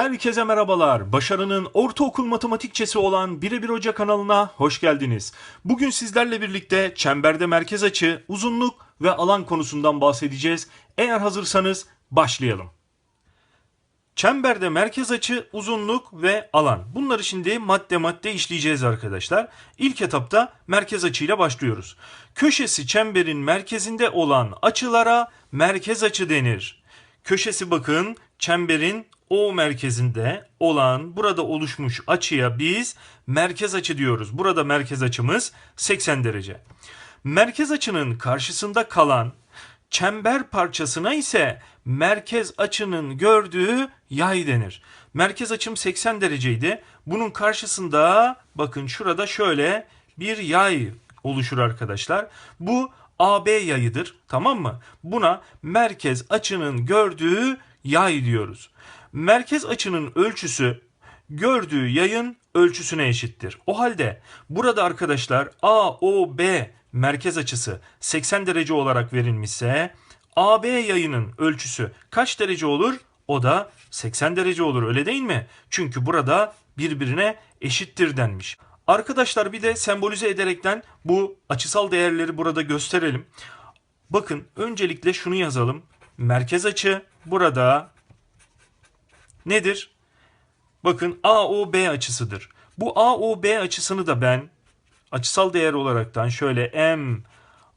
Herkese merhabalar. Başarının ortaokul matematikçesi olan Birebir Hoca kanalına hoş geldiniz. Bugün sizlerle birlikte çemberde merkez açı, uzunluk ve alan konusundan bahsedeceğiz. Eğer hazırsanız başlayalım. Çemberde merkez açı, uzunluk ve alan. Bunları şimdi madde madde işleyeceğiz arkadaşlar. İlk etapta merkez açıyla başlıyoruz. Köşesi çemberin merkezinde olan açılara merkez açı denir. Köşesi bakın çemberin O merkezinde olan burada oluşmuş açıya biz merkez açı diyoruz. Burada merkez açımız 80 derece. Merkez açının karşısında kalan çember parçasına ise merkez açının gördüğü yay denir. Merkez açım 80 dereceydi. Bunun karşısında bakın şurada şöyle bir yay oluşur arkadaşlar. Bu AB yayıdır tamam mı? Buna merkez açının gördüğü yay diyoruz. Merkez açının ölçüsü gördüğü yayın ölçüsüne eşittir. O halde burada arkadaşlar AOB merkez açısı 80 derece olarak verilmişse AB yayının ölçüsü kaç derece olur? O da 80 derece olur öyle değil mi? Çünkü burada birbirine eşittir denmiş. Arkadaşlar bir de sembolize ederekten bu açısal değerleri burada gösterelim. Bakın öncelikle şunu yazalım. Merkez açı burada nedir? Bakın AOB açısıdır. Bu AOB açısını da ben açısal değer olaraktan şöyle M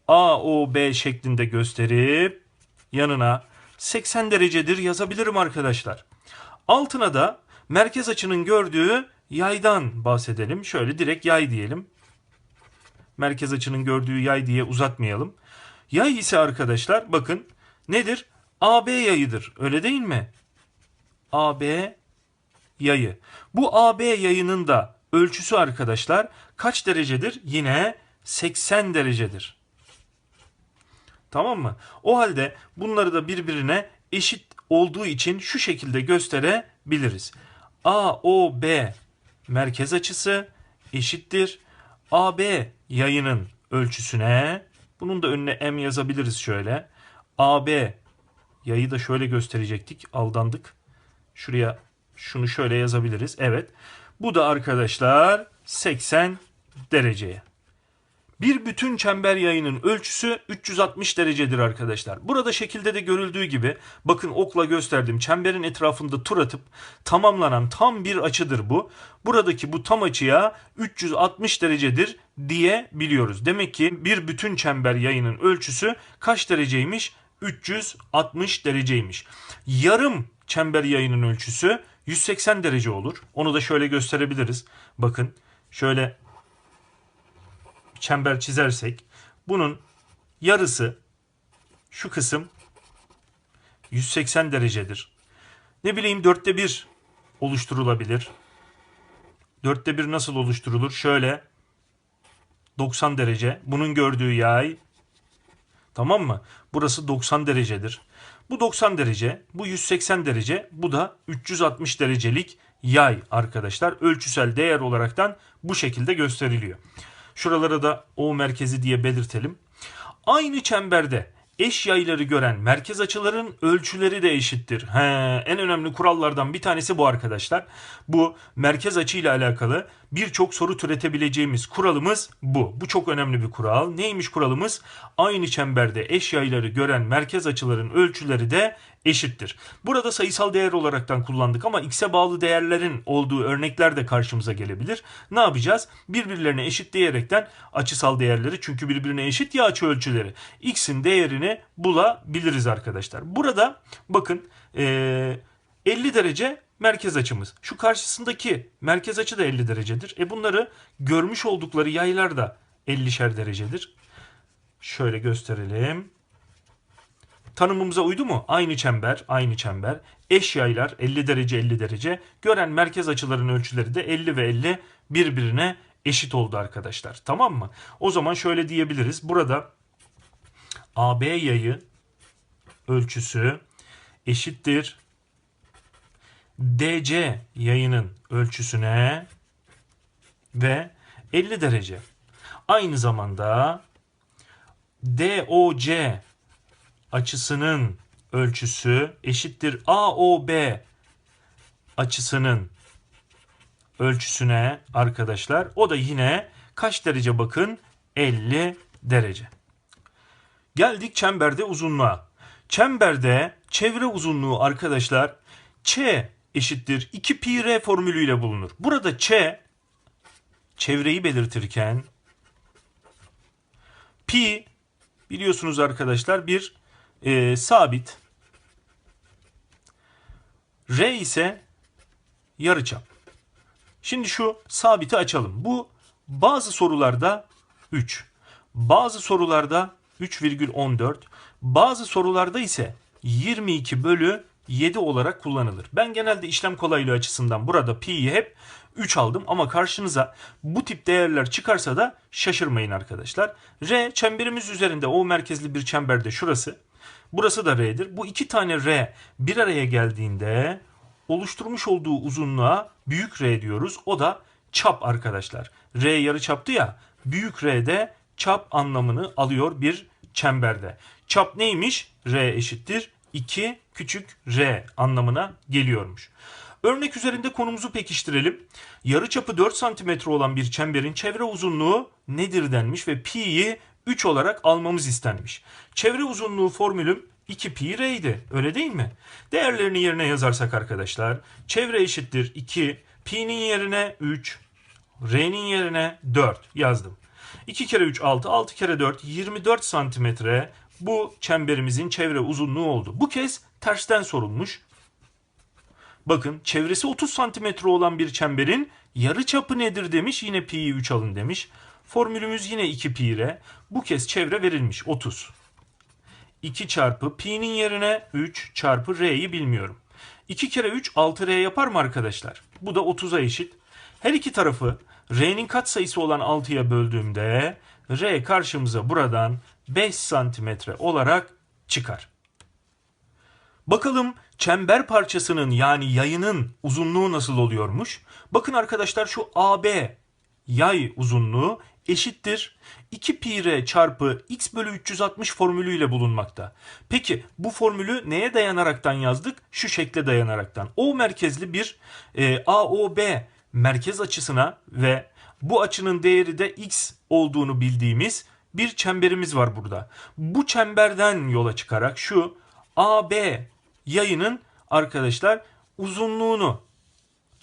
AOB şeklinde gösterip yanına 80 derecedir yazabilirim arkadaşlar. Altına da merkez açının gördüğü yaydan bahsedelim. Şöyle direkt yay diyelim. Merkez açının gördüğü yay diye uzatmayalım. Yay ise arkadaşlar bakın nedir? AB yayıdır. Öyle değil mi? AB yayı. Bu AB yayının da ölçüsü arkadaşlar kaç derecedir? Yine 80 derecedir. Tamam mı? O halde bunları da birbirine eşit olduğu için şu şekilde gösterebiliriz. AOB merkez açısı eşittir. AB yayının ölçüsüne bunun da önüne M yazabiliriz şöyle. AB yayı da şöyle gösterecektik. Aldandık. Şuraya şunu şöyle yazabiliriz. Evet. Bu da arkadaşlar 80 dereceye. Bir bütün çember yayının ölçüsü 360 derecedir arkadaşlar. Burada şekilde de görüldüğü gibi bakın okla gösterdim. Çemberin etrafında tur atıp tamamlanan tam bir açıdır bu. Buradaki bu tam açıya 360 derecedir diye biliyoruz. Demek ki bir bütün çember yayının ölçüsü kaç dereceymiş? 360 dereceymiş. Yarım çember yayının ölçüsü 180 derece olur. Onu da şöyle gösterebiliriz. Bakın şöyle çember çizersek bunun yarısı şu kısım 180 derecedir. Ne bileyim dörtte bir oluşturulabilir. Dörtte bir nasıl oluşturulur? Şöyle 90 derece. Bunun gördüğü yay tamam mı? Burası 90 derecedir. Bu 90 derece, bu 180 derece, bu da 360 derecelik yay arkadaşlar. Ölçüsel değer olaraktan bu şekilde gösteriliyor. Şuralara da O merkezi diye belirtelim. Aynı çemberde eş yayları gören merkez açıların ölçüleri de eşittir. He, en önemli kurallardan bir tanesi bu arkadaşlar. Bu merkez açı ile alakalı birçok soru türetebileceğimiz kuralımız bu. Bu çok önemli bir kural. Neymiş kuralımız? Aynı çemberde eş yayları gören merkez açıların ölçüleri de eşittir. Burada sayısal değer olaraktan kullandık ama x'e bağlı değerlerin olduğu örnekler de karşımıza gelebilir. Ne yapacağız? Birbirlerine eşit diyerekten açısal değerleri çünkü birbirine eşit ya açı ölçüleri. x'in değerini bulabiliriz arkadaşlar. Burada bakın ee, 50 derece merkez açımız. Şu karşısındaki merkez açı da 50 derecedir. E bunları görmüş oldukları yaylar da 50'şer derecedir. Şöyle gösterelim. Tanımımıza uydu mu? Aynı çember, aynı çember. Eş yaylar 50 derece 50 derece. Gören merkez açıların ölçüleri de 50 ve 50 birbirine eşit oldu arkadaşlar. Tamam mı? O zaman şöyle diyebiliriz. Burada AB yayı ölçüsü eşittir DC yayının ölçüsüne ve 50 derece. Aynı zamanda DOC açısının ölçüsü eşittir AOB açısının ölçüsüne arkadaşlar o da yine kaç derece bakın 50 derece. Geldik çemberde uzunluğa. Çemberde çevre uzunluğu arkadaşlar ç eşittir 2 pi r formülüyle bulunur. Burada ç çevreyi belirtirken pi biliyorsunuz arkadaşlar bir e, sabit. R ise yarıçap. Şimdi şu sabiti açalım. Bu bazı sorularda 3. Bazı sorularda 3,14. Bazı sorularda ise 22 bölü 7 olarak kullanılır. Ben genelde işlem kolaylığı açısından burada pi'yi hep 3 aldım ama karşınıza bu tip değerler çıkarsa da şaşırmayın arkadaşlar. R çemberimiz üzerinde O merkezli bir çemberde şurası. Burası da R'dir. Bu iki tane R bir araya geldiğinde oluşturmuş olduğu uzunluğa büyük R diyoruz. O da çap arkadaşlar. R yarı çaptı ya. Büyük R'de çap anlamını alıyor bir çemberde. Çap neymiş? R eşittir 2 küçük r anlamına geliyormuş. Örnek üzerinde konumuzu pekiştirelim. Yarı çapı 4 cm olan bir çemberin çevre uzunluğu nedir denmiş ve pi'yi 3 olarak almamız istenmiş. Çevre uzunluğu formülüm 2 pi r'ydi. Öyle değil mi? Değerlerini yerine yazarsak arkadaşlar çevre eşittir 2, pi'nin yerine 3, r'nin yerine 4 yazdım. 2 kere 3 6, 6 kere 4 24 santimetre bu çemberimizin çevre uzunluğu oldu. Bu kez tersten sorulmuş. Bakın çevresi 30 santimetre olan bir çemberin yarı çapı nedir demiş. Yine pi'yi 3 alın demiş. Formülümüz yine 2 pi r. Bu kez çevre verilmiş 30. 2 çarpı pi'nin yerine 3 çarpı r'yi bilmiyorum. 2 kere 3 6r yapar mı arkadaşlar? Bu da 30'a eşit. Her iki tarafı r'nin katsayısı olan 6'ya böldüğümde r karşımıza buradan 5 santimetre olarak çıkar. Bakalım çember parçasının yani yayının uzunluğu nasıl oluyormuş? Bakın arkadaşlar şu AB yay uzunluğu eşittir 2 pi r çarpı x bölü 360 formülüyle bulunmakta. Peki bu formülü neye dayanaraktan yazdık? Şu şekle dayanaraktan. O merkezli bir e, AOB merkez açısına ve bu açının değeri de x olduğunu bildiğimiz bir çemberimiz var burada. Bu çemberden yola çıkarak şu AB yayının arkadaşlar uzunluğunu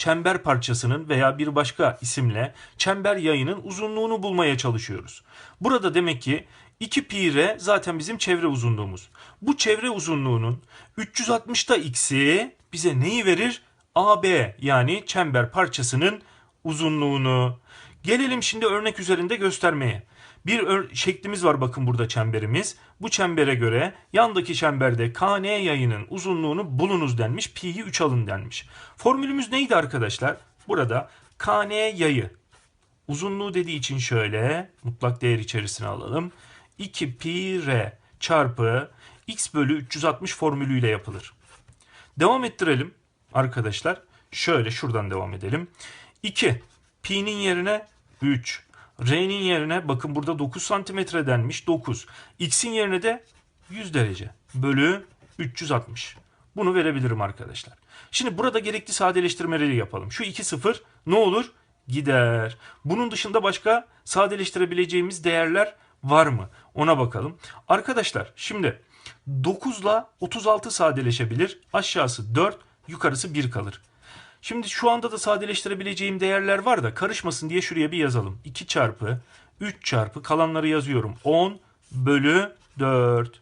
çember parçasının veya bir başka isimle çember yayının uzunluğunu bulmaya çalışıyoruz. Burada demek ki 2 pi r zaten bizim çevre uzunluğumuz. Bu çevre uzunluğunun 360'da x'i bize neyi verir? AB yani çember parçasının uzunluğunu. Gelelim şimdi örnek üzerinde göstermeye. Bir şeklimiz var bakın burada çemberimiz. Bu çembere göre yandaki çemberde KN yayının uzunluğunu bulunuz denmiş. Pi'yi 3 alın denmiş. Formülümüz neydi arkadaşlar? Burada KN yayı uzunluğu dediği için şöyle mutlak değer içerisine alalım. 2 pi r çarpı x bölü 360 formülüyle yapılır. Devam ettirelim arkadaşlar. Şöyle şuradan devam edelim. 2 pi'nin yerine 3 R'nin yerine bakın burada 9 santimetre denmiş 9. X'in yerine de 100 derece bölü 360. Bunu verebilirim arkadaşlar. Şimdi burada gerekli sadeleştirmeleri yapalım. Şu 2 0 ne olur? Gider. Bunun dışında başka sadeleştirebileceğimiz değerler var mı? Ona bakalım. Arkadaşlar şimdi 9 ile 36 sadeleşebilir. Aşağısı 4, yukarısı 1 kalır. Şimdi şu anda da sadeleştirebileceğim değerler var da karışmasın diye şuraya bir yazalım. 2 çarpı 3 çarpı kalanları yazıyorum. 10 bölü 4.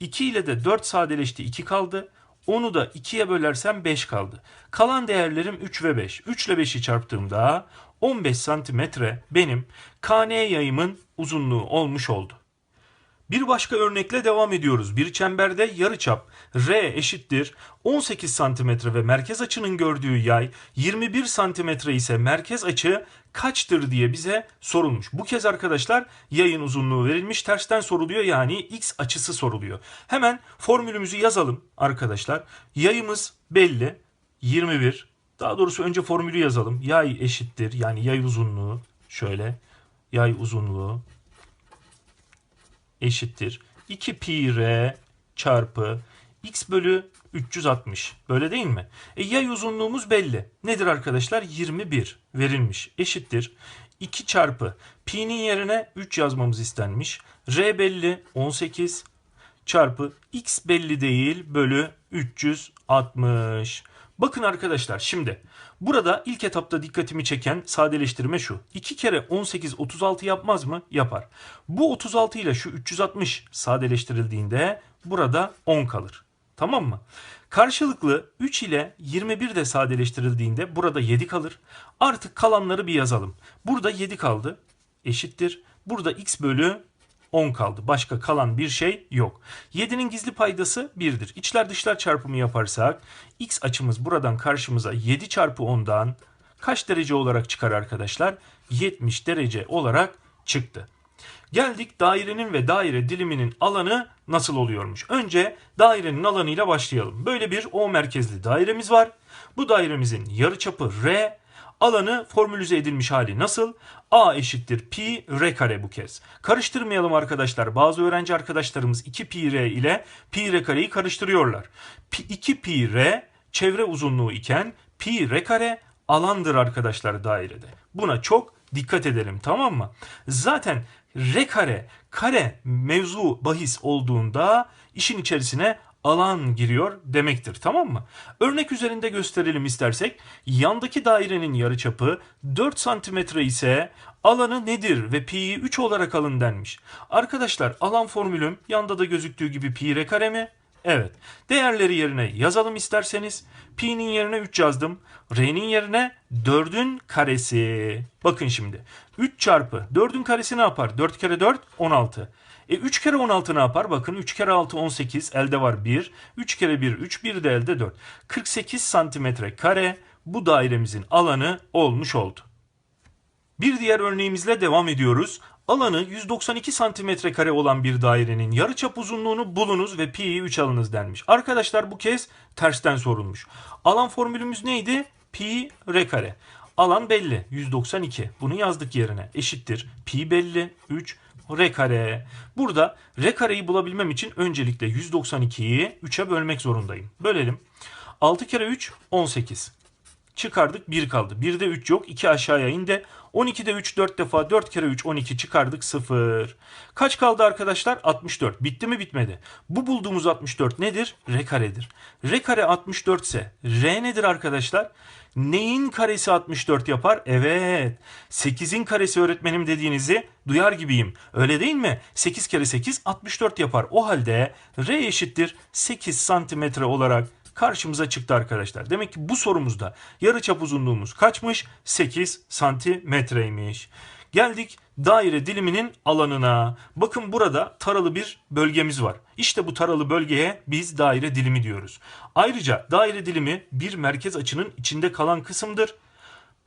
2 ile de 4 sadeleşti 2 kaldı. 10'u da 2'ye bölersem 5 kaldı. Kalan değerlerim 3 ve 5. 3 ile 5'i çarptığımda 15 santimetre benim KN yayımın uzunluğu olmuş oldu. Bir başka örnekle devam ediyoruz. Bir çemberde yarıçap R eşittir 18 cm ve merkez açının gördüğü yay 21 cm ise merkez açı kaçtır diye bize sorulmuş. Bu kez arkadaşlar yayın uzunluğu verilmiş tersten soruluyor yani x açısı soruluyor. Hemen formülümüzü yazalım arkadaşlar. Yayımız belli 21 daha doğrusu önce formülü yazalım. Yay eşittir yani yay uzunluğu şöyle yay uzunluğu eşittir 2 pi r çarpı x bölü 360. Böyle değil mi? E yay uzunluğumuz belli. Nedir arkadaşlar? 21 verilmiş. Eşittir. 2 çarpı pi'nin yerine 3 yazmamız istenmiş. R belli 18 çarpı x belli değil bölü 360. Bakın arkadaşlar şimdi burada ilk etapta dikkatimi çeken sadeleştirme şu. 2 kere 18 36 yapmaz mı? Yapar. Bu 36 ile şu 360 sadeleştirildiğinde burada 10 kalır. Tamam mı? Karşılıklı 3 ile 21 de sadeleştirildiğinde burada 7 kalır. Artık kalanları bir yazalım. Burada 7 kaldı. Eşittir. Burada x bölü 10 kaldı. Başka kalan bir şey yok. 7'nin gizli paydası 1'dir. İçler dışlar çarpımı yaparsak x açımız buradan karşımıza 7 çarpı 10'dan kaç derece olarak çıkar arkadaşlar? 70 derece olarak çıktı. Geldik dairenin ve daire diliminin alanı nasıl oluyormuş? Önce dairenin alanıyla başlayalım. Böyle bir O merkezli dairemiz var. Bu dairemizin yarıçapı R, alanı formülize edilmiş hali nasıl? A eşittir pi r kare bu kez. Karıştırmayalım arkadaşlar. Bazı öğrenci arkadaşlarımız 2 pi r ile pi r kareyi karıştırıyorlar. 2 pi r çevre uzunluğu iken pi r kare alandır arkadaşlar dairede. Buna çok dikkat edelim tamam mı? Zaten r kare kare mevzu bahis olduğunda işin içerisine alan giriyor demektir tamam mı? Örnek üzerinde gösterelim istersek yandaki dairenin yarıçapı 4 santimetre ise alanı nedir ve pi'yi 3 olarak alın denmiş. Arkadaşlar alan formülüm yanda da gözüktüğü gibi pi r kare mi? Evet. Değerleri yerine yazalım isterseniz. Pi'nin yerine 3 yazdım. R'nin yerine 4'ün karesi. Bakın şimdi. 3 çarpı 4'ün karesi ne yapar? 4 kere 4 16. E 3 kere 16 ne yapar? Bakın 3 kere 6 18 elde var 1. 3 kere 1 3 1 de elde 4. 48 santimetre kare bu dairemizin alanı olmuş oldu. Bir diğer örneğimizle devam ediyoruz. Alanı 192 santimetre kare olan bir dairenin yarıçap uzunluğunu bulunuz ve pi'yi 3 alınız denmiş. Arkadaşlar bu kez tersten sorulmuş. Alan formülümüz neydi? Pi r kare. Alan belli 192. Bunu yazdık yerine. Eşittir. Pi belli 3 r kare. Burada r kareyi bulabilmem için öncelikle 192'yi 3'e bölmek zorundayım. Bölelim. 6 kere 3 18. Çıkardık 1 kaldı. 1'de 3 yok. 2 aşağıya indi. 12'de 3 4 defa 4 kere 3 12 çıkardık 0. Kaç kaldı arkadaşlar? 64. Bitti mi bitmedi. Bu bulduğumuz 64 nedir? R karedir. R kare 64 ise R nedir arkadaşlar? Neyin karesi 64 yapar? Evet. 8'in karesi öğretmenim dediğinizi duyar gibiyim. Öyle değil mi? 8 kere 8 64 yapar. O halde R eşittir 8 santimetre olarak karşımıza çıktı arkadaşlar. Demek ki bu sorumuzda yarıçap uzunluğumuz kaçmış? 8 santimetreymiş. Geldik daire diliminin alanına. Bakın burada taralı bir bölgemiz var. İşte bu taralı bölgeye biz daire dilimi diyoruz. Ayrıca daire dilimi bir merkez açının içinde kalan kısımdır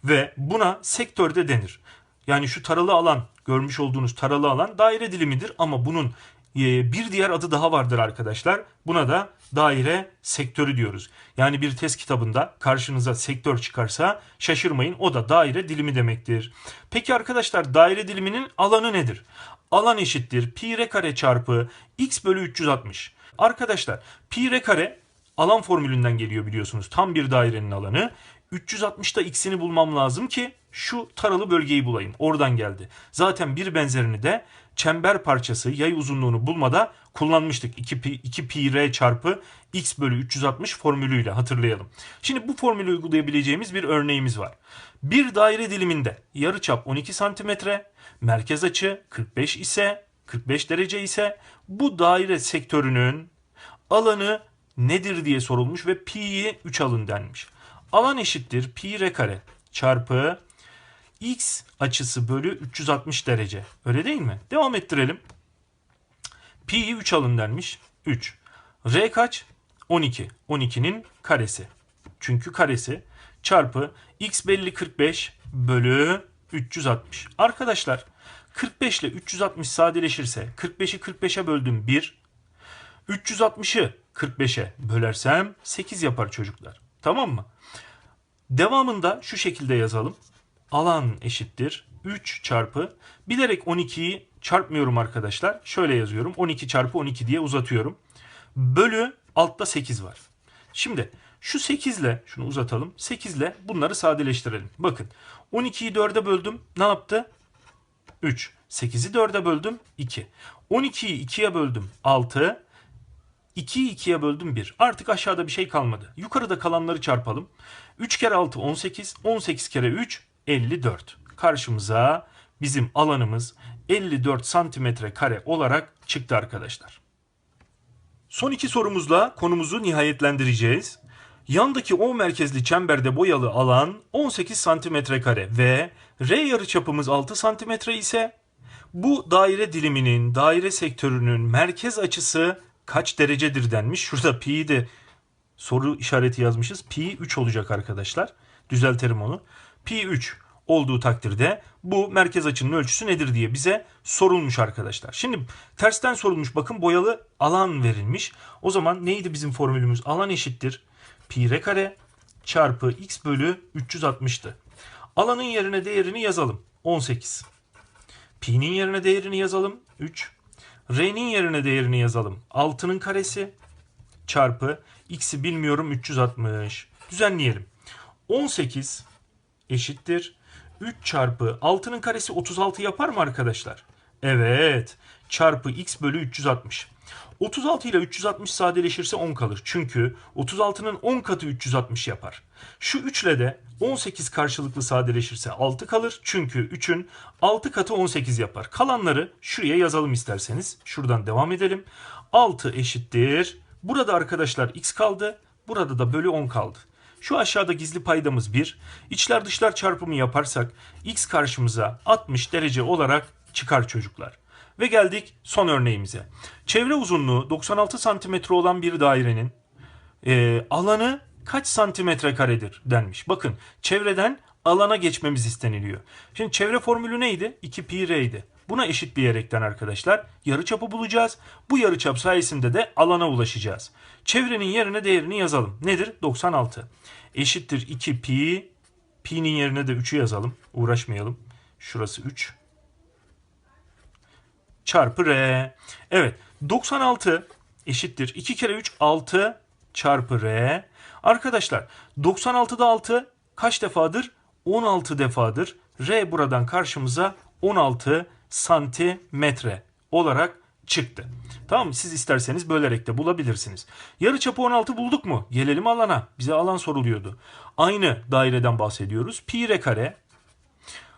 ve buna sektörde denir. Yani şu taralı alan, görmüş olduğunuz taralı alan daire dilimidir ama bunun bir diğer adı daha vardır arkadaşlar. Buna da daire sektörü diyoruz. Yani bir test kitabında karşınıza sektör çıkarsa şaşırmayın o da daire dilimi demektir. Peki arkadaşlar daire diliminin alanı nedir? Alan eşittir pi r kare çarpı x bölü 360. Arkadaşlar pi r kare alan formülünden geliyor biliyorsunuz. Tam bir dairenin alanı. 360'da x'ini bulmam lazım ki şu taralı bölgeyi bulayım. Oradan geldi. Zaten bir benzerini de çember parçası yay uzunluğunu bulmada kullanmıştık. 2 pi, 2 pi r çarpı x bölü 360 formülüyle hatırlayalım. Şimdi bu formülü uygulayabileceğimiz bir örneğimiz var. Bir daire diliminde yarıçap 12 santimetre, merkez açı 45 ise 45 derece ise bu daire sektörünün alanı nedir diye sorulmuş ve pi'yi 3 alın denmiş. Alan eşittir pi r kare çarpı x açısı bölü 360 derece. Öyle değil mi? Devam ettirelim. Pi'yi 3 alın denmiş. 3. R kaç? 12. 12'nin karesi. Çünkü karesi çarpı x belli 45 bölü 360. Arkadaşlar 45 ile 360 sadeleşirse 45'i 45'e böldüm 1. 360'ı 45'e bölersem 8 yapar çocuklar. Tamam mı? Devamında şu şekilde yazalım. Alan eşittir 3 çarpı bilerek 12'yi çarpmıyorum arkadaşlar. Şöyle yazıyorum. 12 çarpı 12 diye uzatıyorum. Bölü Altta 8 var. Şimdi şu 8 ile şunu uzatalım. 8 ile bunları sadeleştirelim. Bakın 12'yi 4'e böldüm. Ne yaptı? 3. 8'i 4'e böldüm 2. 12'yi 2'ye böldüm 6. 2'yi 2'ye böldüm 1. Artık aşağıda bir şey kalmadı. Yukarıda kalanları çarpalım. 3 kere 6 18. 18 kere 3 54. Karşımıza bizim alanımız 54 santimetre kare olarak çıktı arkadaşlar. Son iki sorumuzla konumuzu nihayetlendireceğiz. Yandaki O merkezli çemberde boyalı alan 18 santimetre kare ve R yarıçapımız 6 santimetre ise bu daire diliminin, daire sektörünün merkez açısı kaç derecedir denmiş. Şurada pi'yi de soru işareti yazmışız. Pi 3 olacak arkadaşlar. Düzelterim onu. Pi 3 olduğu takdirde bu merkez açının ölçüsü nedir diye bize sorulmuş arkadaşlar. Şimdi tersten sorulmuş bakın boyalı alan verilmiş. O zaman neydi bizim formülümüz? Alan eşittir pi r kare çarpı x bölü 360'tı. Alanın yerine değerini yazalım. 18. Pi'nin yerine değerini yazalım. 3. R'nin yerine değerini yazalım. 6'nın karesi çarpı x'i bilmiyorum 360. Düzenleyelim. 18 eşittir. 3 çarpı 6'nın karesi 36 yapar mı arkadaşlar? Evet. Çarpı x bölü 360. 36 ile 360 sadeleşirse 10 kalır. Çünkü 36'nın 10 katı 360 yapar. Şu 3 ile de 18 karşılıklı sadeleşirse 6 kalır. Çünkü 3'ün 6 katı 18 yapar. Kalanları şuraya yazalım isterseniz. Şuradan devam edelim. 6 eşittir. Burada arkadaşlar x kaldı. Burada da bölü 10 kaldı. Şu aşağıda gizli paydamız 1. İçler dışlar çarpımı yaparsak x karşımıza 60 derece olarak çıkar çocuklar. Ve geldik son örneğimize. Çevre uzunluğu 96 santimetre olan bir dairenin e, alanı kaç santimetre karedir denmiş. Bakın çevreden alana geçmemiz isteniliyor. Şimdi çevre formülü neydi? 2 pi r'ydi. Buna eşitleyerekten arkadaşlar yarıçapı bulacağız. Bu yarıçap sayesinde de alana ulaşacağız. Çevrenin yerine değerini yazalım. Nedir? 96. Eşittir 2 pi. Pi'nin yerine de 3'ü yazalım. Uğraşmayalım. Şurası 3 çarpı r. Evet 96 eşittir 2 kere 3 6 çarpı r. Arkadaşlar 96'da 6 kaç defadır? 16 defadır. R buradan karşımıza 16 santimetre olarak çıktı. Tamam? Siz isterseniz bölerek de bulabilirsiniz. Yarıçapı 16 bulduk mu? Gelelim alana. Bize alan soruluyordu. Aynı daireden bahsediyoruz. Pi r kare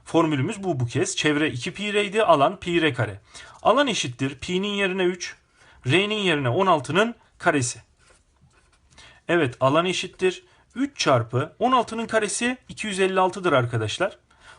Formülümüz bu bu kez. Çevre 2 pi r'ydi. Alan pi r kare. Alan eşittir. Pi'nin yerine 3. R'nin yerine 16'nın karesi. Evet alan eşittir. 3 çarpı 16'nın karesi 256'dır arkadaşlar.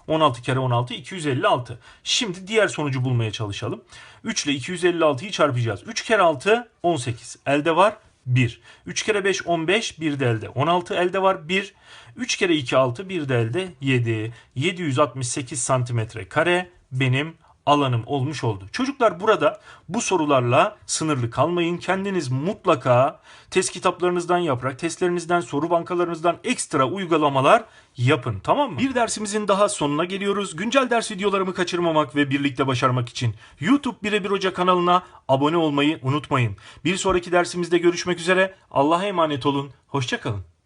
16 kere 16 256. Şimdi diğer sonucu bulmaya çalışalım. 3 ile 256'yı çarpacağız. 3 kere 6 18. Elde var 1. 3 kere 5 15 bir de elde. 16 elde var 1. 3 kere 2 6 bir de elde 7. 768 santimetre kare benim alanım olmuş oldu. Çocuklar burada bu sorularla sınırlı kalmayın. Kendiniz mutlaka test kitaplarınızdan yaparak, testlerinizden, soru bankalarınızdan ekstra uygulamalar yapın. Tamam mı? Bir dersimizin daha sonuna geliyoruz. Güncel ders videolarımı kaçırmamak ve birlikte başarmak için YouTube Birebir Hoca kanalına abone olmayı unutmayın. Bir sonraki dersimizde görüşmek üzere. Allah'a emanet olun. Hoşçakalın.